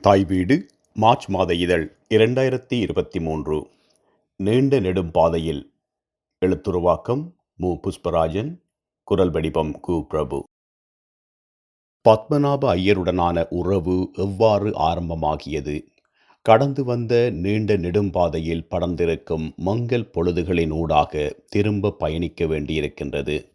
தாய் வீடு மார்ச் மாத இதழ் இரண்டாயிரத்தி இருபத்தி மூன்று. நீண்ட நெடும் பாதையில் எழுத்துருவாக்கம் மு. புஷ்பராஜன் குரல் வடிவம் கு. பிரபு. பத்மநாப ஐயருடனான உறவு எவ்வாறு ஆரம்பமாகியது? கடந்து வந்த நீண்ட நெடும்பாதையில் படர்ந்திருக்கும் மங்கல் பொழுதுகளின் ஊடாக திரும்ப பயணிக்க வேண்டியிருக்கின்றது.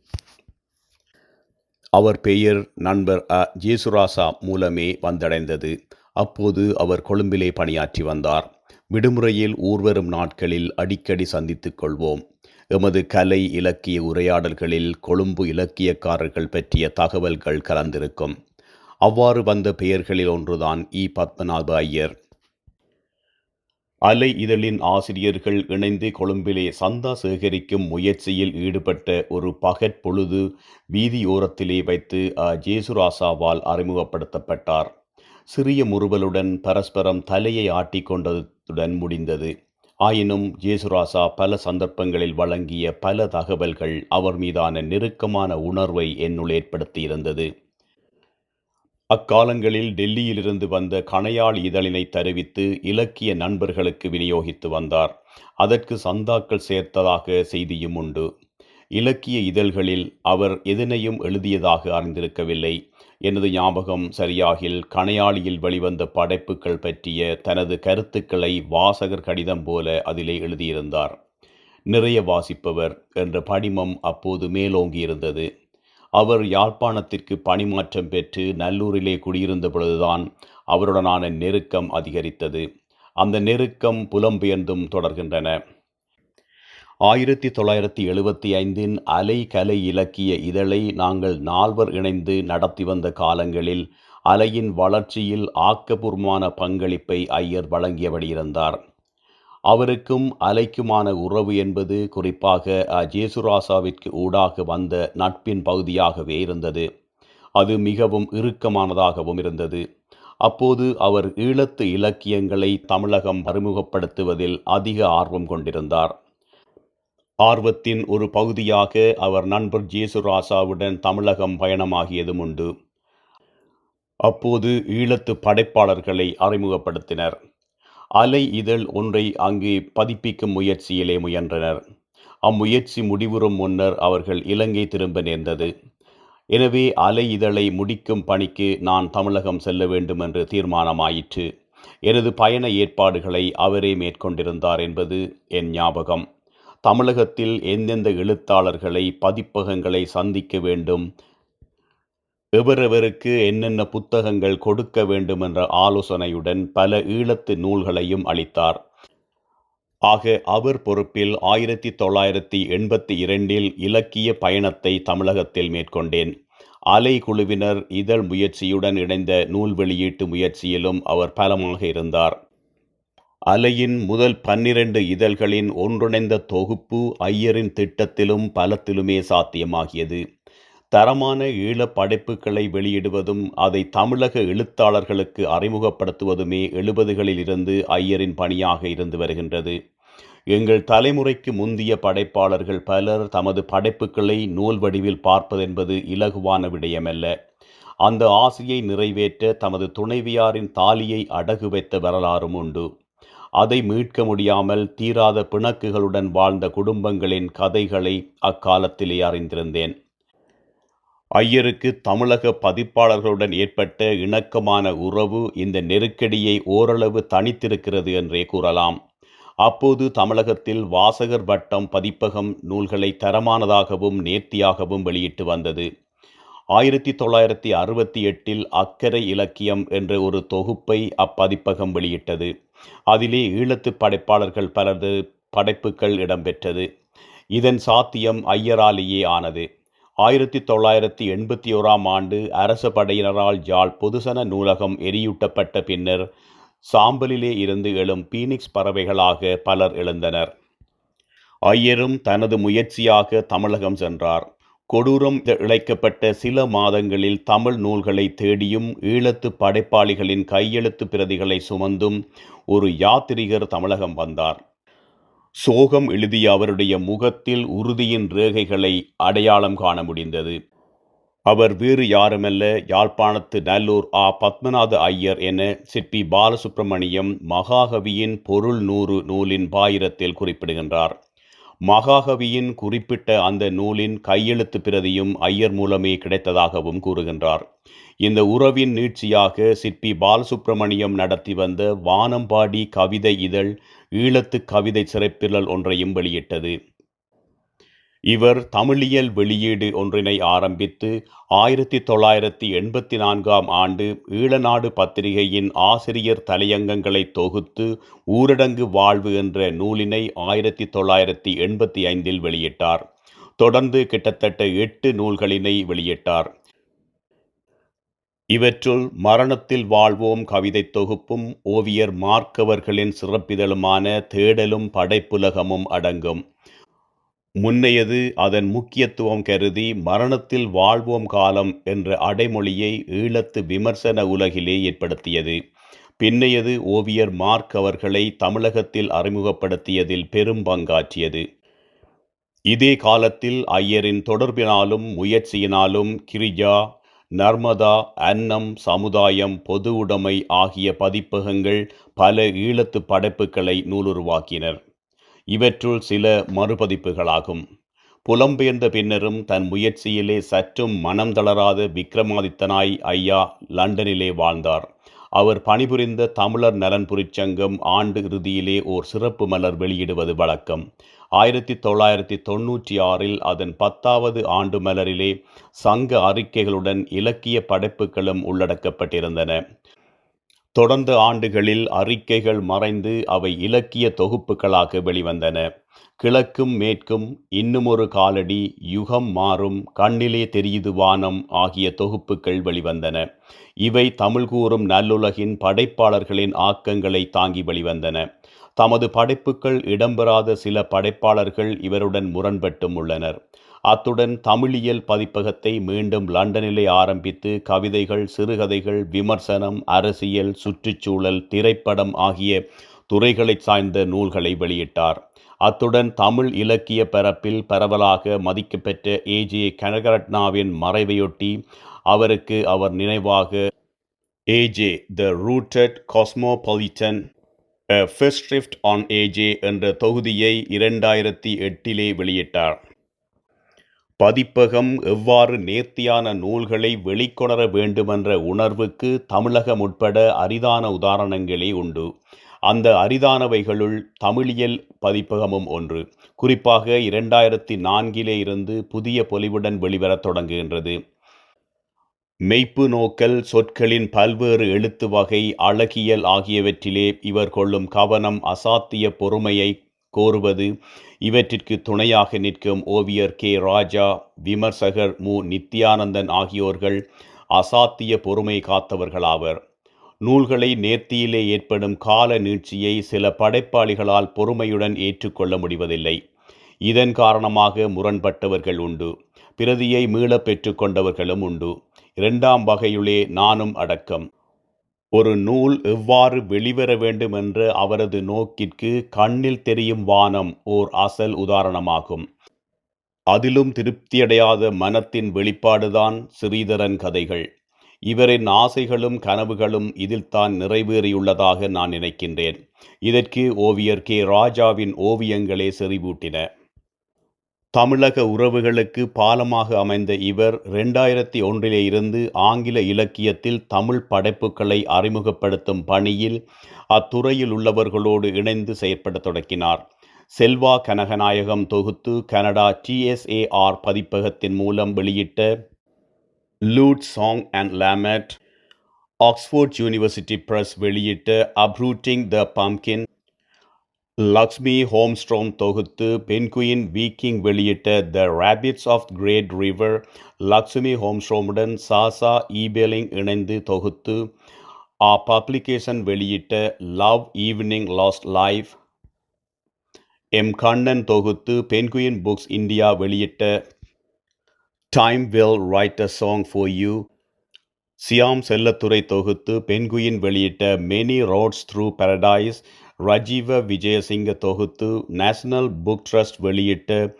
அவர் பெயர் நண்பர் அ. ஜேசுராசா மூலமே வந்தடைந்தது. அப்போது அவர் கொழும்பிலே பணியாற்றி வந்தார். விடுமுறையில் ஊர்வரும் நாட்களில் அடிக்கடி சந்தித்துக் கொள்வோம். எமது கலை இலக்கிய உரையாடல்களில் கொழும்பு இலக்கியக்காரர்கள் பற்றிய தகவல்கள் கலந்திருக்கும். அவ்வாறு வந்த பெயர்களில் ஒன்றுதான் இ. பத்மநாப ஐயர். அலை இதழின் ஆசிரியர்கள் இணைந்து கொழும்பிலே சந்தா சேகரிக்கும் முயற்சியில் ஈடுபட்ட ஒரு பகற்பொழுது வீதியோரத்திலே வைத்து அ. ஜேசுராசாவால் அறிமுகப்படுத்தப்பட்டார். சிறிய முறுவலுடன் பரஸ்பரம் தலையை ஆட்டிக்கொண்டதுடன் முடிந்தது. ஆயினும் ஜேசுராசா பல சந்தர்ப்பங்களில் வழங்கிய பல தகவல்கள் அவர் மீதான நெருக்கமான உணர்வை என்னுள் ஏற்படுத்தியிருந்தது. அக்காலங்களில் டெல்லியிலிருந்து வந்த கணையாள் இதழினை தருவித்து இலக்கிய நண்பர்களுக்கு விநியோகித்து வந்தார். அதற்கு சந்தாக்கள் சேர்த்ததாக செய்தியும் உண்டு. இலக்கிய இதழ்களில் அவர் எதனையும் எழுதியதாக அறிந்திருக்கவில்லை. எனது ஞாபகம் சரியாகில் கணையாளியில் வெளிவந்த படைப்புகள் பற்றிய தனது கருத்துக்களை வாசகர் கடிதம் போல அதிலே எழுதியிருந்தார். நிறைய வாசிப்பவர் என்ற படிமம் அப்போது மேலோங்கியிருந்தது. அவர் யாழ்ப்பாணத்திற்கு பணிமாற்றம் பெற்று நல்லூரிலே குடியிருந்த பொழுதுதான் அவருடனான நெருக்கம் அதிகரித்தது. அந்த நெருக்கம் புலம்பெயர்ந்தும் தொடர்கின்றன. ஆயிரத்தி தொள்ளாயிரத்தி எழுபத்தி ஐந்தின் அலை கலை இலக்கிய இதழை நாங்கள் நால்வர் இணைந்து நடத்தி வந்த காலங்களில் அலையின் வளர்ச்சியில் ஆக்கப்பூர்வமான பங்களிப்பை ஐயர் வழங்கியபடி இருந்தார் அவருக்கும் அலைக்குமான உறவு என்பது குறிப்பாக ஜேசுராசாவிற்கு ஊடாக வந்த நட்பின் பகுதியாகவே இருந்தது. அது மிகவும் இறுக்கமானதாகவும் இருந்தது. அப்போது அவர் ஈழத்து இலக்கியங்களை தமிழகம் அறிமுகப்படுத்துவதில் அதிக ஆர்வம் கொண்டிருந்தார். ஆர்வத்தின் ஒரு பகுதியாக அவர் நண்பர் ஜேசுராசாவுடன் தமிழகம் பயணமாகியதும் உண்டு. அப்போது ஈழத்து படைப்பாளர்களை அறிமுகப்படுத்தினர். அலை இதழ் ஒன்றை அங்கு பதிப்பிக்கும் முயற்சியிலே முயன்றனர். அம்முயற்சி முடிவுறும் முன்னர் அவர்கள் இலங்கை திரும்ப நேர்ந்தது. எனவே அலை இதழை முடிக்கும் பணிக்கு நான் தமிழகம் செல்ல வேண்டும் என்று தீர்மானமாயிற்று. எனது பயண ஏற்பாடுகளை அவரே மேற்கொண்டிருந்தார் என்பது என் ஞாபகம். தமிழகத்தில் எந்தெந்த எழுத்தாளர்களை பதிப்பகங்களை சந்திக்க வேண்டும்? எவரெவருக்கு என்னென்ன புத்தகங்கள் கொடுக்க வேண்டும் என்ற ஆலோசனையுடன் பல ஈழத்து நூல்களையும் அளித்தார். ஆக அவர் பொறுப்பில் ஆயிரத்தி தொள்ளாயிரத்தி எண்பத்தி இரண்டில் இலக்கிய பயணத்தை தமிழகத்தில் மேற்கொண்டேன். அலை குழுவினர் இதழ் முயற்சியுடன் இணைந்த நூல் வெளியீட்டு முயற்சியிலும் அவர் பலமாக இருந்தார். அலையின் முதல் பன்னிரண்டு இதழ்களின் ஒன்றிணைந்த தொகுப்பு ஐயரின் திட்டத்திலும் பலத்திலுமே சாத்தியமாகியது. தரமான ஈழ படைப்புகளை வெளியிடுவதும் அதை தமிழக எழுத்தாளர்களுக்கு அறிமுகப்படுத்துவதுமே எழுபதுகளில் இருந்து ஐயரின் பணியாக இருந்து வருகின்றது. எங்கள் தலைமுறைக்கு முந்திய படைப்பாளர்கள் பலர் தமது படைப்புகளை நூல் வடிவில் பார்ப்பதென்பது இலகுவான விடயமல்ல. அந்த ஆசையை நிறைவேற்ற தமது துணைவியாரின் தாலியை அடகு வைத்த வரலாறும் உண்டு. அதை மீட்க முடியாமல் தீராத பிணக்குகளுடன் வாழ்ந்த குடும்பங்களின் கதைகளை அக்காலத்திலே அறிந்திருந்தேன். ஐயருக்கு தமிழக பதிப்பாளர்களுடன் ஏற்பட்ட இணக்கமான உறவு இந்த நெருக்கடியை ஓரளவு தனித்திருக்கிறது என்றே கூறலாம். அப்போது தமிழகத்தில் வாசகர் வட்டம் பதிப்பகம் நூல்களை தரமானதாகவும் நேர்த்தியாகவும் வெளியிட்டு வந்தது. ஆயிரத்தி தொள்ளாயிரத்தி அறுபத்தி எட்டில் அக்கறை இலக்கியம் என்ற ஒரு தொகுப்பை அப்பதிப்பகம் வெளியிட்டது. அதிலே ஈழத்து படைப்பாளர்கள் பலரது படைப்புகள் இடம்பெற்றது. இதன் சாத்தியம் ஐயராலேயே ஆனது. ஆயிரத்தி தொள்ளாயிரத்தி எண்பத்தி ஓராம் ஆண்டு அரச படையினரால் ஜாழ் பொதுசன நூலகம் எரியூட்டப்பட்ட பின்னர் சாம்பலிலே இருந்து எழும் பீனிக்ஸ் பறவைகளாக பலர் எழுந்தனர். ஐயரும் தனது முயற்சியாக தமிழகம் சென்றார். கொடூரம் இழைக்கப்பட்ட சில மாதங்களில் தமிழ் நூல்களை தேடியும் ஈழத்து படைப்பாளிகளின் கையெழுத்து பிரதிகளை சுமந்தும் ஒரு யாத்திரிகர் தமிழகம் வந்தார். சோகம் எழுதிய அவருடைய முகத்தில் உறுதியின் ரேகைகளை அடையாளம் காண முடிந்தது. அவர் வேறு யாருமல்ல யாழ்ப்பாணத்து நல்லூர் ஆ. பத்மநாத ஐயர் என சிற்பி பாலசுப்பிரமணியம் மகாகவியின் பொருள் நூறு நூலின் பாயிரத்தில் குறிப்பிடுகின்றார். மகாகவியின் குறிப்பிட்ட அந்த நூலின் கையெழுத்து பிரதியும் ஐயர் மூலமே கிடைத்ததாகவும் கூறுகின்றார். இந்த உறவின் நீட்சியாக சிற்பி பாலசுப்பிரமணியம் நடத்தி வந்த வானம்பாடி கவிதை இதழ் ஈழத்து கவிதை சிறப்பிரல் ஒன்றையும் வெளியிட்டது. இவர் தமிழியல் வெளியீடு ஒன்றினை ஆரம்பித்து ஆயிரத்தி தொள்ளாயிரத்தி எண்பத்தி நான்காம் ஆண்டு ஈழநாடு பத்திரிகையின் ஆசிரியர் தலையங்கங்களை தொகுத்து ஊரடங்கு வாழ்வு என்ற நூலினை ஆயிரத்தி தொள்ளாயிரத்தி எண்பத்தி ஐந்தில் வெளியிட்டார். தொடர்ந்து கிட்டத்தட்ட எட்டு நூல்களினை வெளியிட்டார். இவற்றுள் மரணத்தில் வாழ்வோம் கவிதை தொகுப்பும் ஓவியர் மார்க்கவர்களின் சிறப்பிதழுமான தேடலும் படைப்புலகமும் அடங்கும். முன்னையது அதன் முக்கியத்துவம் கருதி மரணத்தில் வாழ்வோம் காலம் என்ற அடைமொழியை ஈழத்து விமர்சன உலகிலே ஏற்படுத்தியது. பின்னையது ஓவியர் மார்க் அவர்களை தமிழகத்தில் அறிமுகப்படுத்தியதில் பெரும் பங்காற்றியது. இதே காலத்தில் ஐயரின் தொடர்பினாலும் முயற்சியினாலும் கிரிஜா நர்மதா அன்னம் சமுதாயம் பொது உடைமை ஆகிய பதிப்பகங்கள் பல ஈழத்து படைப்புகளை நூலுருவாக்கினர். இவற்றுள் சில மறுபதிப்புகளாகும். புலம்பெயர்ந்த பின்னரும் தன் முயற்சியிலே சற்றும் மனம் தளராத விக்ரமாதித்தனாய் ஐயா லண்டனிலே வாழ்ந்தார். அவர் பணிபுரிந்த தமிழர் நலன் சங்கம் ஆண்டு இறுதியிலே ஓர் சிறப்பு மலர் வெளியிடுவது வழக்கம். ஆயிரத்தி தொள்ளாயிரத்தி தொன்னூற்றி ஆறில் அதன் பத்தாவது ஆண்டு மலரிலே சங்க அறிக்கைகளுடன் இலக்கிய படைப்புகளும் உள்ளடக்கப்பட்டிருந்தன. தொடர்ந்த ஆண்டுகளில் அறிக்கைகள் மறைந்து அவை இலக்கிய தொகுப்புகளாக வெளிவந்தன. கிழக்கும் மேற்கும் இன்னுமொரு காலடி யுகம் மாறும் கண்ணிலே தெரியுது வானம் ஆகிய தொகுப்புகள் வெளிவந்தன. இவை தமிழ் கூறும் நல்லுலகின் படைப்பாளர்களின் ஆக்கங்களை தாங்கி வெளிவந்தன. தமது படைப்புகள் இடம்பெறாத சில படைப்பாளர்கள் இவருடன் முரண்பட்டும் உள்ளனர். அத்துடன் தமிழியல் பதிப்பகத்தை மீண்டும் லண்டனிலே ஆரம்பித்து கவிதைகள் சிறுகதைகள் விமர்சனம் அரசியல் சுற்றுச்சூழல் திரைப்படம் ஆகிய துறைகளைச் சார்ந்த நூல்களை வெளியிட்டார். அத்துடன் தமிழ் இலக்கிய பரப்பில் பரவலாக மதிக்கப்பெற்ற ஏஜே கனகரட்னாவின் மறைவையொட்டி அவருக்கு அவர் நினைவாக AJ the rooted cosmopolitan festschrift on AJ என்ற தொகுதியை இரண்டாயிரத்தி எட்டிலே வெளியிட்டார். பதிப்பகம் எவ்வாறு நேர்த்தியான நூல்களை வெளிக்கொணர வேண்டுமென்ற உணர்வுக்கு தமிழகம் உட்பட அரிதான உதாரணங்களே உண்டு. அந்த அரிதானவைகளுள் தமிழியல் பதிப்பகமும் ஒன்று. குறிப்பாக இரண்டாயிரத்தி நான்கிலே இருந்து புதிய பொலிவுடன் வெளிவரத் தொடங்குகின்றது. மெய்ப்பு நோக்கல் சொற்களின் பல்வேறு எழுத்து வகை அழகியல் ஆகியவற்றிலே இவர் கொள்ளும் கவனம் அசாத்திய பொறுமையை கோருவது. இவற்றிற்கு துணையாக நிற்கும் ஓவியர் கே. ராஜா விமர்சகர் மு. நித்யானந்தன் ஆகியோர்கள் அசாத்திய பொறுமை காத்தவர்களாவர். நூல்களை நேர்த்தியிலே ஏற்படும் கால நீட்சியை சில படைப்பாளிகளால் பொறுமையுடன் ஏற்றுக்கொள்ள முடிவதில்லை. இதன் காரணமாக முரண்பட்டவர்கள் உண்டு. பிரதியை மீளப் பெற்றுக்கொண்டவர்களும் உண்டு. இரண்டாம் வகையுளே நானும் அடக்கம். ஒரு நூல் எவ்வாறு வெளிவர வேண்டும் என்ற அவரது நோக்கிற்கு கண்ணில் தெரியும் வானம் ஓர் அசல் உதாரணமாகும். அதிலும் திருப்தியடையாத மனத்தின் வெளிப்பாடுதான் ஸ்ரீதரன் கதைகள். இவரின் ஆசைகளும் கனவுகளும் இதில் தான் நிறைவேறியுள்ளதாக நான் நினைக்கின்றேன். இதற்கு ஓவியர் கே. ராஜாவின் ஓவியங்களே செறிவூட்டின. தமிழக உறவுகளுக்கு பாலமாக அமைந்த இவர் ரெண்டாயிரத்தி ஒன்றிலே இருந்து ஆங்கில இலக்கியத்தில் தமிழ் படைப்புகளை அறிமுகப்படுத்தும் பணியில் அத்துறையில் உள்ளவர்களோடு இணைந்து செயற்பட தொடங்கினார் செல்வா கனகநாயகம் தொகுத்து கனடா டிஎஸ்ஏஆர் பதிப்பகத்தின் மூலம் வெளியிட்ட Lute Song and Lament Oxford University Press வெளியிட்ட Uprooting the Pumpkin Lakshmi Holmstrom தொகுத்து பென்குயின் வீக்கிங் வெளியிட்ட the rapids of great river Lakshmi ஹோம்ஸ்ட்ரோமுடன் Sascha Ebeling இணைந்து தொகுத்து ஆ பப்ளிகேஷன் வெளியிட்ட love evening last life M Kannan தொகுத்து பென்குயின் புக்ஸ் இந்தியா வெளியிட்ட time will write a song for you Shyam Chelladurai தொகுத்து Penguin வெளியிட்ட many roads through paradise Rajiva Wijesinha தொகுத்து national book trust வெளியிட்ட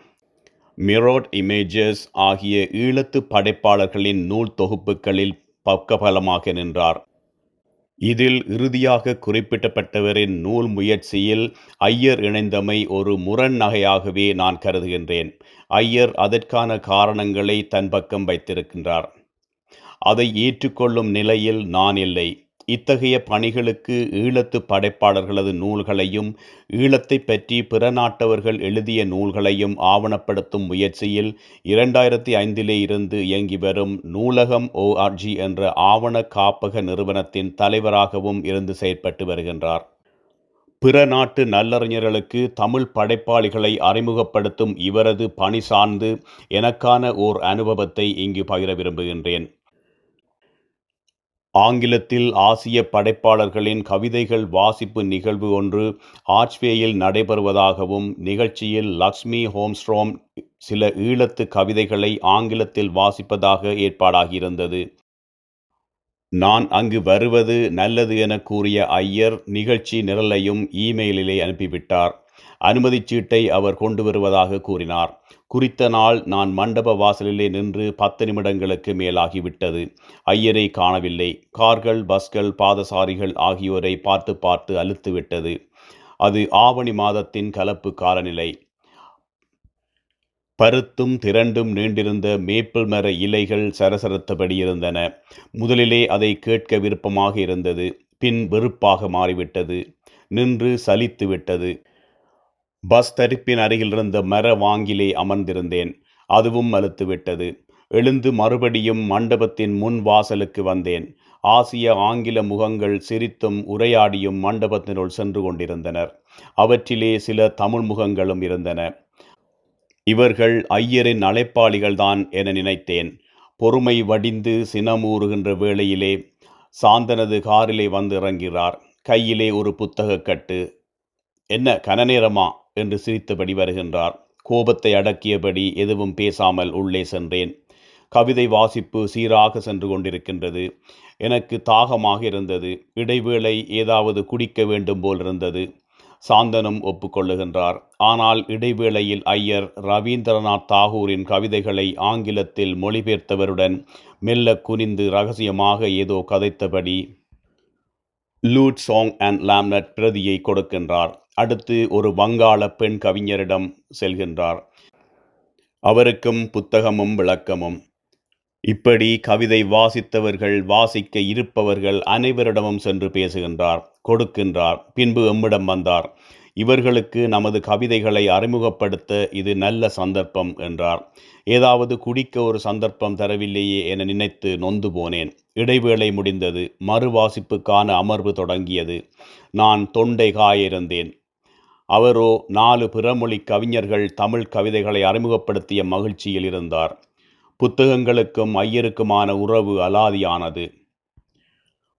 மிரோட் இமேஜஸ் ஆகிய ஈழத்து படைப்பாளர்களின் நூல் தொகுப்புகளில் பக்கபலமாக நின்றார். இதில் இறுதியாக குறிப்பிடப்பட்டவரின் நூல் முயற்சியில் ஐயர் இணைந்தமை ஒரு முரண் நகையாகவே நான் கருதுகின்றேன். ஐயர் அதற்கான காரணங்களை தன் பக்கம் வைத்திருக்கின்றார். அதை ஏற்றுக்கொள்ளும் நிலையில் நான் இல்லை. இத்தகைய பணிகளுக்கு ஈழத்து படைப்பாளர்களது நூல்களையும் ஈழத்தை பற்றி பிற நாட்டவர்கள் எழுதிய நூல்களையும் ஆவணப்படுத்தும் முயற்சியில் இரண்டாயிரத்தி ஐந்திலே இருந்து இயங்கி வரும் நூலகம் ஓஆர்ஜி என்ற ஆவண காப்பக நிறுவனத்தின் தலைவராகவும் இருந்து செயற்பட்டு வருகின்றார். பிற நாட்டு நல்லறிஞர்களுக்கு தமிழ் படைப்பாளிகளை அறிமுகப்படுத்தும் இவரது பணி சார்ந்து எனக்கான ஓர் அனுபவத்தை இங்கு பகிர விரும்புகின்றேன். ஆங்கிலத்தில் ஆசிய படைப்பாளர்களின் கவிதைகள் வாசிப்பு நிகழ்வு ஒன்று ஆர்ச்வேயில் நடைபெறுவதாகவும் நிகழ்ச்சியில் லக்ஷ்மி ஹோம்ஸ்ட்ரோம் சில ஈழத்து கவிதைகளை ஆங்கிலத்தில் வாசிப்பதாக ஏற்பாடாகியிருந்தது. நான் அங்கு வருவது நல்லது என கூறிய ஐயர் நிகழ்ச்சி நிரலையும் இமெயிலிலே அனுப்பிவிட்டார். அனுமதிச் சீட்டை அவர் கொண்டு வருவதாக கூறினார். குறித்த நாள் நான் மண்டப வாசலிலே நின்று பத்து நிமிடங்களுக்கு மேலாகிவிட்டது. ஐயரை காணவில்லை. கார்கள் பஸ்கள் பாதசாரிகள் ஆகியோரை பார்த்து பார்த்து அழுத்துவிட்டது அது ஆவணி மாதத்தின் கலப்பு காலநிலை. பருத்தும் திரண்டும் நீண்டிருந்த மேப்பிள் மர இலைகள் சரசரத்தபடி இருந்தன. முதலிலே அதை கேட்க விருப்பமாக இருந்தது. பின் வெறுப்பாக மாறிவிட்டது. நின்று சலித்து விட்டது பஸ் தரிப்பின் அருகிலிருந்த மர வாங்கிலே அமர்ந்திருந்தேன். அதுவும் அழுத்துவிட்டது. எழுந்து மறுபடியும் மண்டபத்தின் முன் வாசலுக்கு வந்தேன். ஆசிய ஆங்கில முகங்கள் சிரித்தும் உரையாடியும் மண்டபத்தினுள் சென்று கொண்டிருந்தனர். அவற்றிலே சில தமிழ் முகங்களும் இருந்தன. இவர்கள் ஐயரின் அழைப்பாளிகள்தான் என நினைத்தேன். பொறுமை வடிந்து சினமூறுகின்ற வேளையிலே சாந்தனது காரிலே வந்து இறங்கிறார் கையிலே ஒரு புத்தகக் கட்டு என்ன கனநேரமா? என்று சிரித்தபடி வருகின்றார். கோபத்தை அடக்கியபடி எதுவும் பேசாமல் உள்ளே சென்றேன். கவிதை வாசிப்பு சீராக சென்று கொண்டிருக்கின்றது. எனக்கு தாகமாக இருந்தது. இடைவேளை ஏதாவது குடிக்க வேண்டும் போல் இருந்தது. சாந்தனும் ஒப்புக்கொள்ளுகின்றார். ஆனால் இடைவேளையில் ஐயர் ரவீந்திரநாத் தாகூரின் கவிதைகளை ஆங்கிலத்தில் மொழிபெயர்த்தவருடன் மெல்ல குனிந்து ரகசியமாக ஏதோ கதைத்தபடி லூட் சாங் அண்ட் லாம்னட் பிரதியை கொடுக்கின்றார். அடுத்து ஒரு வங்காள பெண் கவிஞரிடம் செல்கின்றார். அவருக்கும் புத்தகமும் விளக்கமும். இப்படி கவிதை வாசித்தவர்கள் வாசிக்க இருப்பவர்கள் அனைவரிடமும் சென்று பேசுகின்றார் கொடுக்கின்றார் பின்பு எம்மிடம் வந்தார். இவர்களுக்கு நமது கவிதைகளை அறிமுகப்படுத்த இது நல்ல சந்தர்ப்பம் என்றார். ஏதாவது குடிக்க ஒரு சந்தர்ப்பம் தரவில்லையே என நினைத்து நொந்து போனேன். இடைவேளை முடிந்தது. மறுவாசிப்புக்கான அமர்வு தொடங்கியது. நான் தொண்டை காயிருந்தேன் அவரோ நாலு பிறமொழி கவிஞர்கள் தமிழ் கவிதைகளை அறிமுகப்படுத்திய மகிழ்ச்சியில் இருந்தார். புத்தகங்களுக்கும் ஐயருக்குமான உறவு அலாதியானது.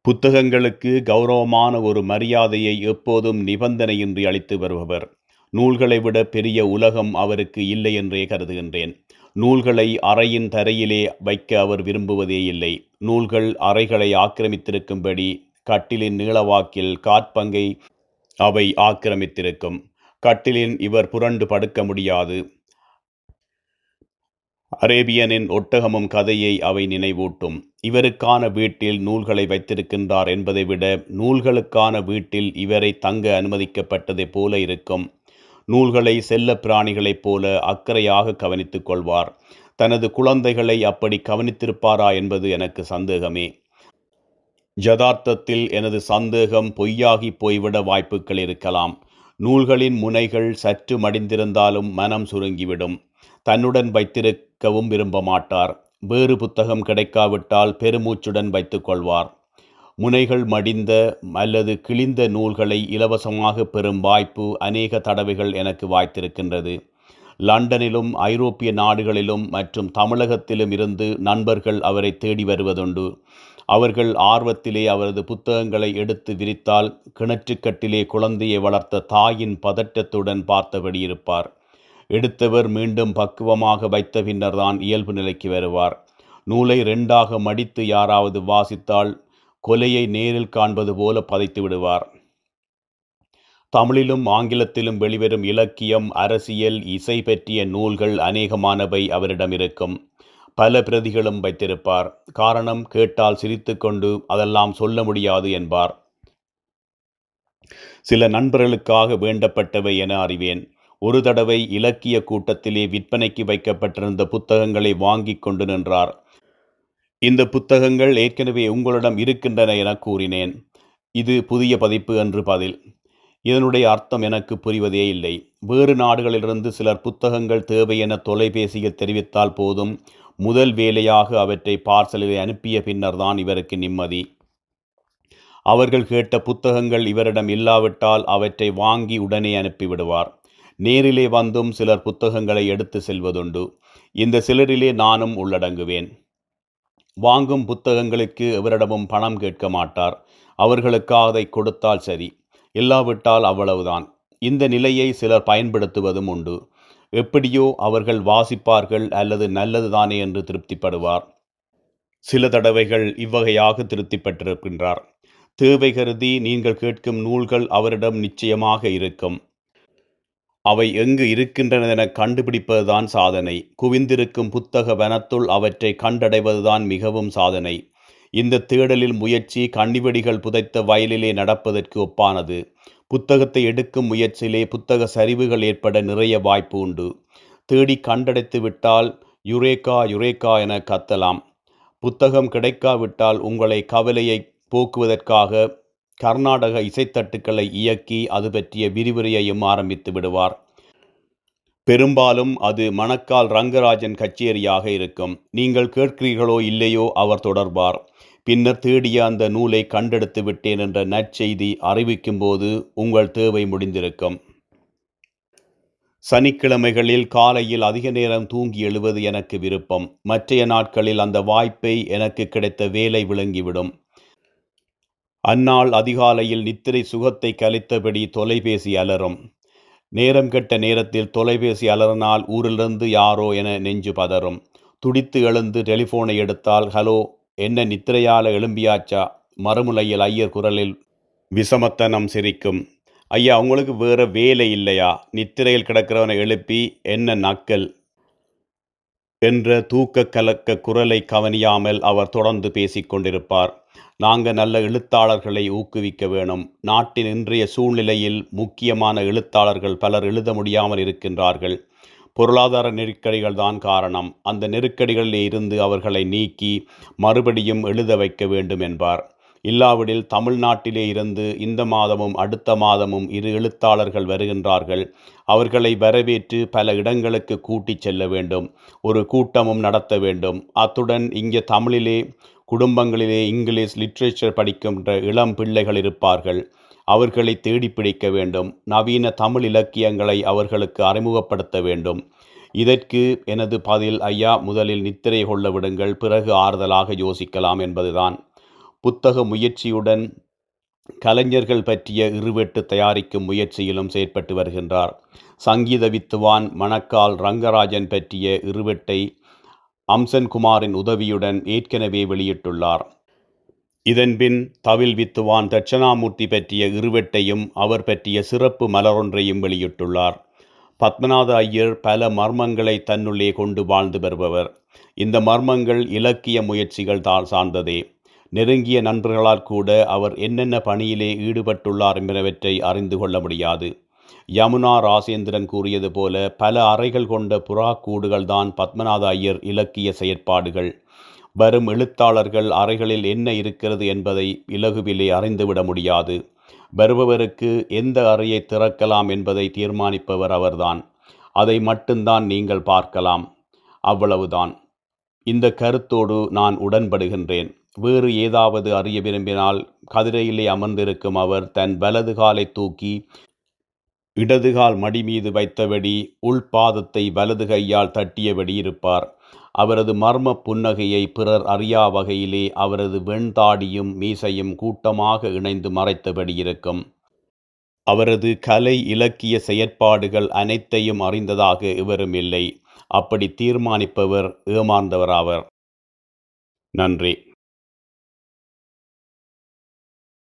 புத்தகங்களுக்கு கௌரவமான ஒரு மரியாதையை எப்போதும் நிபந்தனையின்றி அளித்து வருபவர். நூல்களை விட பெரிய உலகம் அவருக்கு இல்லை என்றே கருதுகின்றேன். நூல்களை அறையின் தரையிலே வைக்க அவர் விரும்புவதே இல்லை. நூல்கள் அறைகளை ஆக்கிரமித்திருக்கும்படி கட்டிலின் நீளவாக்கில் காற்பங்கை அவை ஆக்கிரமித்திருக்கும். கட்டிலின் இவர் புரண்டு படுக்க முடியாது. அரேபியனின் ஒட்டகமும் கதையை அவை நினைவூட்டும். இவருக்கான வீட்டில் நூல்களை வைத்திருக்கின்றார் என்பதை விட நூல்களுக்கான வீட்டில் இவரை தங்க அனுமதிக்கப்பட்டதை போல இருக்கும். நூல்களை செல்ல பிராணிகளைப் போல அக்கறையாக கவனித்துக் கொள்வார். தனது குழந்தைகளை அப்படி கவனித்திருப்பாரா என்பது எனக்கு சந்தேகமே. யதார்த்தத்தில் எனது சந்தேகம் பொய்யாகி போய்விட வாய்ப்புகள் இருக்கலாம். நூல்களின் முனைகள் சற்று மடிந்திருந்தாலும் மனம் சுருங்கிவிடும். தன்னுடன் வைத்திருக்கவும் விரும்ப மாட்டார். வேறு புத்தகம் கிடைக்காவிட்டால் பெருமூச்சுடன் வைத்துக்கொள்வார் முனைகள் மடிந்த அல்லது கிழிந்த நூல்களை இலவசமாக பெறும் வாய்ப்பு அநேக தடவைகள் எனக்கு வாய்த்திருக்கின்றது. லண்டனிலும் ஐரோப்பிய நாடுகளிலும் மற்றும் தமிழகத்திலும் இருந்து நண்பர்கள் அவரை தேடி வருவதுண்டு. அவர்கள் ஆர்வத்திலே அவரது புத்தகங்களை எடுத்து விரித்தால் கிணற்றுக்கட்டிலே குழந்தையை வளர்த்த தாயின் பதட்டத்துடன் பார்த்தபடி இருப்பார். எடுத்தவர் மீண்டும் பக்குவமாக வைத்த பின்னர்தான் இயல்பு நிலைக்கு வருவார். நூலை ரெண்டாக மடித்து யாராவது வாசித்தால் கொலையை நேரில் காண்பது போல பதைத்து விடுவார். தமிழிலும் ஆங்கிலத்திலும் வெளிவரும் இலக்கியம் அரசியல் இசை பற்றிய நூல்கள் அநேகமானவை அவரிடம் இருக்கும் பல பிரதிகளும் வைத்திருப்பார். காரணம் கேட்டால் சிரித்துக்கொண்டு அதெல்லாம் சொல்ல முடியாது என்பார். சில நண்பர்களுக்காக வேண்டப்பட்டவை என அறிவேன். ஒரு தடவை இலக்கிய கூட்டத்திலே விற்பனைக்கு வைக்கப்பட்டிருந்த புத்தகங்களை வாங்கிக் கொண்டு நின்றார். இந்த புத்தகங்கள் ஏற்கனவே உங்களிடம் இருக்கின்றன என கூறினேன். இது புதிய பதிப்பு என்று பதில். இதனுடைய அர்த்தம் எனக்கு புரிவதே இல்லை. வேறு நாடுகளிலிருந்து சிலர் புத்தகங்கள் தேவை என தொலைபேசியில் தெரிவித்தால் போதும். முதல் வேலையாக அவற்றை பார்சலில் அனுப்பிய பின்னர்தான் இவருக்கு நிம்மதி. அவர்கள் கேட்ட புத்தகங்கள் இவரிடம் இல்லாவிட்டால் அவற்றை வாங்கி உடனே அனுப்பிவிடுவார். நேரிலே வந்தும் சிலர் புத்தகங்களை எடுத்து செல்வதுண்டு. இந்த சிலரிலே நானும் உள்ளடங்குவேன். வாங்கும் புத்தகங்களுக்கு எவரிடமும் பணம் கேட்க மாட்டார். அவர்களுக்காக அதை கொடுத்தால் சரி. இல்லாவிட்டால் அவ்வளவுதான். இந்த நிலையை சிலர் பயன்படுத்துவதும் உண்டு. எப்படியோ அவர்கள் வாசிப்பார்கள் அல்லது நல்லதுதானே என்று திருப்திப்படுவார். சில தடவைகள் இவ்வகையாக திருப்திப்பட்டிருக்கின்றார். தேவை கருதி நீங்கள் கேட்கும் நூல்கள் அவரிடம் நிச்சயமாக இருக்கும். அவை எங்கு இருக்கின்றன என கண்டுபிடிப்பதுதான் சாதனை. குவிந்திருக்கும் புத்தக வனத்துள் அவற்றை கண்டடைவதுதான் மிகவும் சாதனை. இந்த தேடலில் முயற்சி கண்ணிவெடிகள் புதைத்த வயலிலே நடப்பதற்கு ஒப்பானது. புத்தகத்தை எடுக்கும் முயற்சியிலே புத்தக சரிவுகள் ஏற்பட நிறைய வாய்ப்பு உண்டு. தேடி கண்டடைத்து விட்டால் யுரேகா யுரேகா என கத்தலாம். புத்தகம் கிடைக்காவிட்டால் உங்களை கவலையை போக்குவதற்காக கர்நாடக இசைத்தட்டுக்களை இயக்கி அது பற்றிய விரிவுரையையும் ஆரம்பித்து விடுவார். பெரும்பாலும் அது மணக்கால் ரங்கராஜன் கச்சேரியாக இருக்கும். நீங்கள் கேட்கிறீர்களோ இல்லையோ அவர் தொடர்பார். பின்னர் தேடிய அந்த நூலை கண்டெடுத்து விட்டேன் என்ற நற்செய்தி அறிவிக்கும் போது உங்கள் தேவை முடிந்திருக்கும். சனிக்கிழமைகளில் காலையில் அதிக நேரம் தூங்கி எழுவது எனக்கு விருப்பம். மற்றைய நாட்களில் அந்த வாய்ப்பை எனக்கு கிடைத்த வேலை விளங்கிவிடும். அந்நாள் அதிகாலையில் நித்திரை சுகத்தை கலைத்தபடி தொலைபேசி அலறும். நேரம் கெட்ட நேரத்தில் தொலைபேசி அலறினால் ஊரிலிருந்து யாரோ என நெஞ்சு பதறும். துடித்து எழுந்து டெலிஃபோனை எடுத்தால் ஹலோ என்ன நித்திரையால எழும்பியாச்சா? மறுமுலையில் ஐயர் குரலில் விசமத்தனம் சிரிக்கும். ஐயா உங்களுக்கு வேற வேலை இல்லையா? நித்திரையில் கிடக்கிறவனை எழுப்பி என்ன நக்கல் என்ற தூக்க கலக்க குரலை கவனியாமல் அவர் தொடர்ந்து பேசிக்கொண்டிருப்பார் நாங்கள் நல்ல எழுத்தாளர்களை ஊக்குவிக்க வேணும். நாட்டின் இன்றைய சூழ்நிலையில் முக்கியமான எழுத்தாளர்கள் பலர் எழுத முடியாமல் இருக்கின்றார்கள். பொருளாதார நெருக்கடிகள் தான் காரணம். அந்த நெருக்கடிகளில் இருந்து அவர்களை நீக்கி மறுபடியும் எழுத வைக்க வேண்டும் என்பார். இல்லாவிடில் தமிழ்நாட்டிலே இருந்து இந்த மாதமும் அடுத்த மாதமும் இரு எழுத்தாளர்கள் வருகின்றார்கள். அவர்களை வரவேற்று பல இடங்களுக்கு கூட்டிச் செல்ல வேண்டும். ஒரு கூட்டமும் நடத்த வேண்டும். அத்துடன் இங்கே தமிழிலே குடும்பங்களிலே இங்கிலீஷ் லிட்ரேச்சர் படிக்கின்ற இளம் பிள்ளைகள் இருப்பார்கள். அவர்களை தேடி பிடிக்க வேண்டும். நவீன தமிழ் இலக்கியங்களை அவர்களுக்கு அறிமுகப்படுத்த வேண்டும். இதற்கு எனது பதில் ஐயா முதலில் நித்திரை கொள்ள விடுங்கள் பிறகு ஆறுதலாக யோசிக்கலாம் என்பதுதான். புத்தக முயற்சியுடன் கலைஞர்கள் பற்றிய இருவெட்டு தயாரிக்கும் முயற்சியிலும் செயற்பட்டு வருகின்றார். சங்கீத வித்துவான் மணக்கால் ரங்கராஜன் பற்றிய இருவெட்டை அம்சன்குமாரின் உதவியுடன் ஏற்கனவே வெளியிட்டுள்ளார். இதன்பின் தவில் வித்துவான் தட்சணாமூர்த்தி பற்றிய இருவெட்டையும் அவர் பற்றிய சிறப்பு மலரொன்றையும் வெளியிட்டுள்ளார். பத்மநாத ஐயர் பல மர்மங்களை தன்னுள்ளே கொண்டு வாழ்ந்து வருபவர். இந்த மர்மங்கள் இலக்கிய முயற்சிகள் தான் சார்ந்ததே. நெருங்கிய நண்பர்களால் கூட அவர் என்னென்ன பணியிலே ஈடுபட்டுள்ளார் என்பனவற்றை அறிந்து கொள்ள முடியாது. யமுனா ராசேந்திரன் கூறியது போல பல அறைகள் கொண்ட புறா கூடுகள் தான் பத்மநாத ஐயர் இலக்கிய செயற்பாடுகள். வரும் எழுத்தாளர்கள் அறைகளில் என்ன இருக்கிறது என்பதை இலகுவிலே அறிந்துவிட முடியாது. வருபவருக்கு எந்த அறையை திறக்கலாம் என்பதை தீர்மானிப்பவர் அவர்தான். அதை மட்டும்தான் நீங்கள் பார்க்கலாம். அவ்வளவுதான். இந்த கருத்தோடு நான் உடன்படுகின்றேன். வேறு ஏதாவது அறிய விரும்பினால் கதிரையிலே அமர்ந்திருக்கும் அவர் தன் வலது காலை தூக்கி இடதுகால் மடி மீது வைத்தபடி உள்பாதத்தை வலது கையால் தட்டியபடி இருப்பார். அவரது மர்ம புன்னகையை பிறர் அறியா வகையிலே அவரது வெண்தாடியும் மீசையும் கூட்டமாக இணைந்து மறைத்தபடி இருக்கும். அவரது கலை இலக்கிய செயற்பாடுகள் அனைத்தையும் அறிந்ததாக இவரும் இல்லை. அப்படி தீர்மானிப்பவர் ஏமாந்தவராவர். நன்றி.